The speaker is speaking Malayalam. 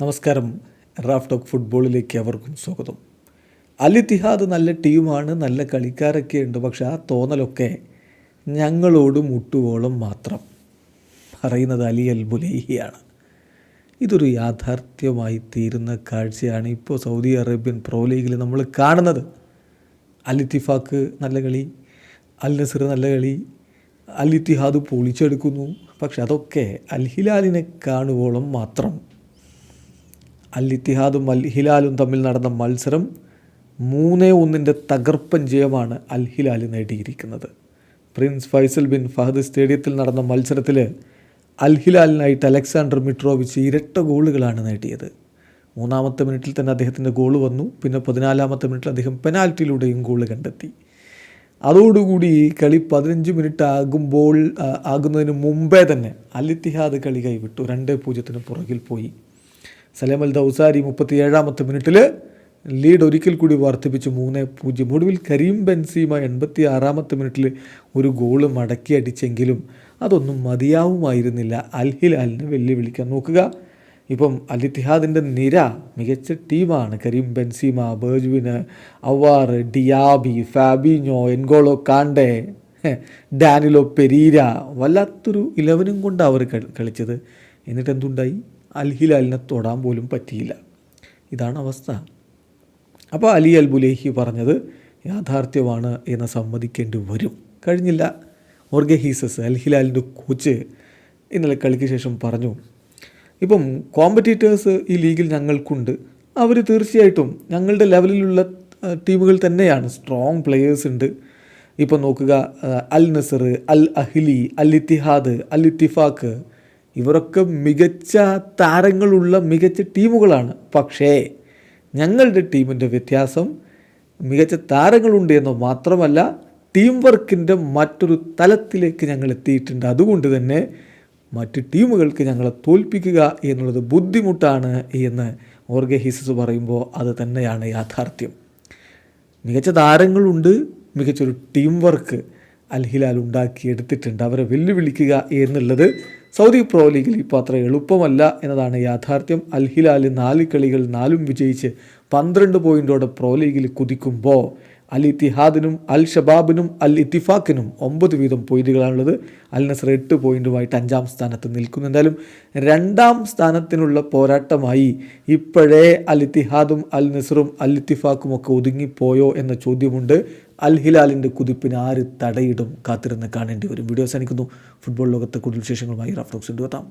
നമസ്കാരം. റാഫ് ടോക്ക് ഫുട്ബോളിലേക്ക് അവർക്കും സ്വാഗതം. അൽ ഇത്തിഹാദ് നല്ല ടീമാണ് നല്ല കളിക്കാരൊക്കെ ഉണ്ട് പക്ഷെ ആ തോന്നലൊക്കെ ഞങ്ങളോട് മുട്ടുവോളം മാത്രം. പറയുന്നത് അലി അൽ ബുലേഹിയാണ് ഇതൊരു യാഥാർത്ഥ്യമായി തീരുന്ന കാഴ്ചയാണ് ഇപ്പോൾ സൗദി അറേബ്യൻ പ്രോ ലീഗിൽ നമ്മൾ കാണുന്നത്. അൽ ഇത്തിഫാക്ക് നല്ല കളി അൽ നസർ നല്ല കളി അൽ പൊളിച്ചെടുക്കുന്നു പക്ഷെ അതൊക്കെ അൽ ഹിലാലിനെ കാണുവോളം മാത്രം. അൽ ഇത്തിഹാദും അൽ ഹിലാലും തമ്മിൽ നടന്ന മത്സരം മൂന്നേ ഒന്നിന്റെ തകർപ്പൻ ജയമാണ് അൽ ഹിലാൽ നേടിയിരിക്കുന്നത്. പ്രിൻസ് ഫൈസൽ ബിൻ ഫഹദ് സ്റ്റേഡിയത്തിൽ നടന്ന മത്സരത്തിൽ അൽ ഹിലാലിനായിട്ട് അലക്സാണ്ടർ മിട്രോവിച്ച് ഇരട്ട ഗോളുകളാണ് നേടിയത്. മൂന്നാമത്തെ മിനിറ്റിൽ തന്നെ അദ്ദേഹത്തിന്റെ ഗോൾ വന്നു. പിന്നെ പതിനാലാമത്തെ മിനിറ്റിൽ അദ്ദേഹം പെനാൽറ്റിയിലൂടെയും ഗോൾ കണ്ടെത്തി. അതോടുകൂടി കളി പതിനഞ്ച് മിനിറ്റ് ആകുമ്പോൾ ആകുന്നതിന് മുമ്പേ തന്നെ അൽ ഇത്തിഹാദ് കളി കൈവിട്ടു. രണ്ട് പൂജ്യത്തിന് പുറകിൽ പോയി. സലേം അൽ ദൗസാരി മുപ്പത്തി ഏഴാമത്തെ മിനിറ്റിൽ ലീഡ് ഒരിക്കൽ കൂടി വർദ്ധിപ്പിച്ച്. മൂന്ന് പൂജ്യം. ഒടുവിൽ കരീം ബെൻസീമ എൺപത്തി ആറാമത്തെ മിനിറ്റിൽ ഒരു ഗോൾ മടക്കി അടിച്ചെങ്കിലും അതൊന്നും മതിയാവുമായിരുന്നില്ല. അൽ ഹിലാലിനെ വെല്ലുവിളിക്കാൻ നോക്കുക. ഇപ്പം അൽ ഇത്തിഹാദിന്റെ നിര മികച്ച ടീമാണ് Karim Benzema ബേജുവിന് Aouar Diaby Fabinho N'Golo Kante Danilo Pereira വല്ലാത്തൊരു ഇലവനും കൊണ്ടാണ് അവർ കളി- കളിച്ചത്. എന്നിട്ട് എന്തുണ്ടായി? അൽ ഹിലാലിനെ തൊടാൻ പോലും പറ്റിയില്ല. ഇതാണ് അവസ്ഥ. അപ്പോൾ അലി അൽ ബുലേഹി പറഞ്ഞത് യാഥാർത്ഥ്യമാണ് എന്ന് സമ്മതിക്കേണ്ടി വരും. കഴിഞ്ഞില്ല. ഓർഗെ ഹീസസ് അൽ ഹിലാലിന്റെ കോച്ച് ഇന്നലെ കളിക്ക് ശേഷം പറഞ്ഞു ഇപ്പം കോമ്പറ്റീറ്റേഴ്സ് ഈ ലീഗിൽ ഞങ്ങൾക്കുണ്ട്. അവർ തീർച്ചയായിട്ടും ഞങ്ങളുടെ ലെവലിലുള്ള ടീമുകൾ തന്നെയാണ്. സ്ട്രോങ് പ്ലെയേഴ്സ് ഉണ്ട്. ഇപ്പം നോക്കുക Al Nassr Al Ahli Al Ittihad Al Ettifaq ഇവരൊക്കെ മികച്ച താരങ്ങളുള്ള മികച്ച ടീമുകളാണ്. പക്ഷേ ഞങ്ങളുടെ ടീമിന്റെ വ്യത്യാസം മികച്ച താരങ്ങളുണ്ട് എന്ന് മാത്രമല്ല ടീം വർക്കിന്റെ മറ്റൊരു തലത്തിലേക്ക് ഞങ്ങൾ എത്തിയിട്ടുണ്ട്. അതുകൊണ്ട് തന്നെ മറ്റ് ടീമുകൾക്ക് ഞങ്ങളെ തോൽപ്പിക്കുക എന്നുള്ളത് ബുദ്ധിമുട്ടാണ് എന്ന് ഓർഗെ ഹിസസ് പറയുമ്പോൾ അത് തന്നെയാണ് യാഥാർത്ഥ്യം. മികച്ച താരങ്ങളുണ്ട് മികച്ചൊരു ടീം വർക്ക് അൽ ഹിലാൽ ഉണ്ടാക്കിയെടുത്തിട്ടുണ്ട്. അവരെ വെല്ലുവിളിക്കുക എന്നുള്ളത് സൗദി പ്രോ ലീഗിൽ ഇപ്പോൾ അത്ര എളുപ്പമല്ല എന്നതാണ് യാഥാർത്ഥ്യം. അൽ ഹിലാൽ നാല് കളികൾ നാലും വിജയിച്ച് പന്ത്രണ്ട് പോയിന്റോടെ പ്രോ ലീഗിൽ കുതിക്കുമ്പോൾ അൽ ഇത്തിഹാദിനും അൽ ഷബാബിനും അൽ ഇത്തിഫാക്കിനും ഒമ്പത് വീതം പോയിന്റുകളാണുള്ളത് അൽ നസർ എട്ട് പോയിന്റുമായിട്ട് അഞ്ചാം സ്ഥാനത്ത് നിൽക്കുന്നു. എന്തായാലും രണ്ടാം സ്ഥാനത്തിനുള്ള പോരാട്ടമായി ഇപ്പോഴേ അൽ ഇത്തിഹാദും അൽ നസറും അൽ ഇത്തിഫാക്കും ഒക്കെ ഒതുങ്ങിപ്പോയോ എന്ന ചോദ്യമുണ്ട്. അൽ ഹിലാലിന്റെ കുതിപ്പിന് ആര് തടയിടും കാത്തിരുന്ന് കാണേണ്ടി വരും. വീഡിയോ അവസാനിക്കുന്നു. ഫുട്ബോൾ ലോകത്തെ കൂടുതൽ വിശേഷങ്ങളുമായി റഫ്ലോക്സ് എത്താം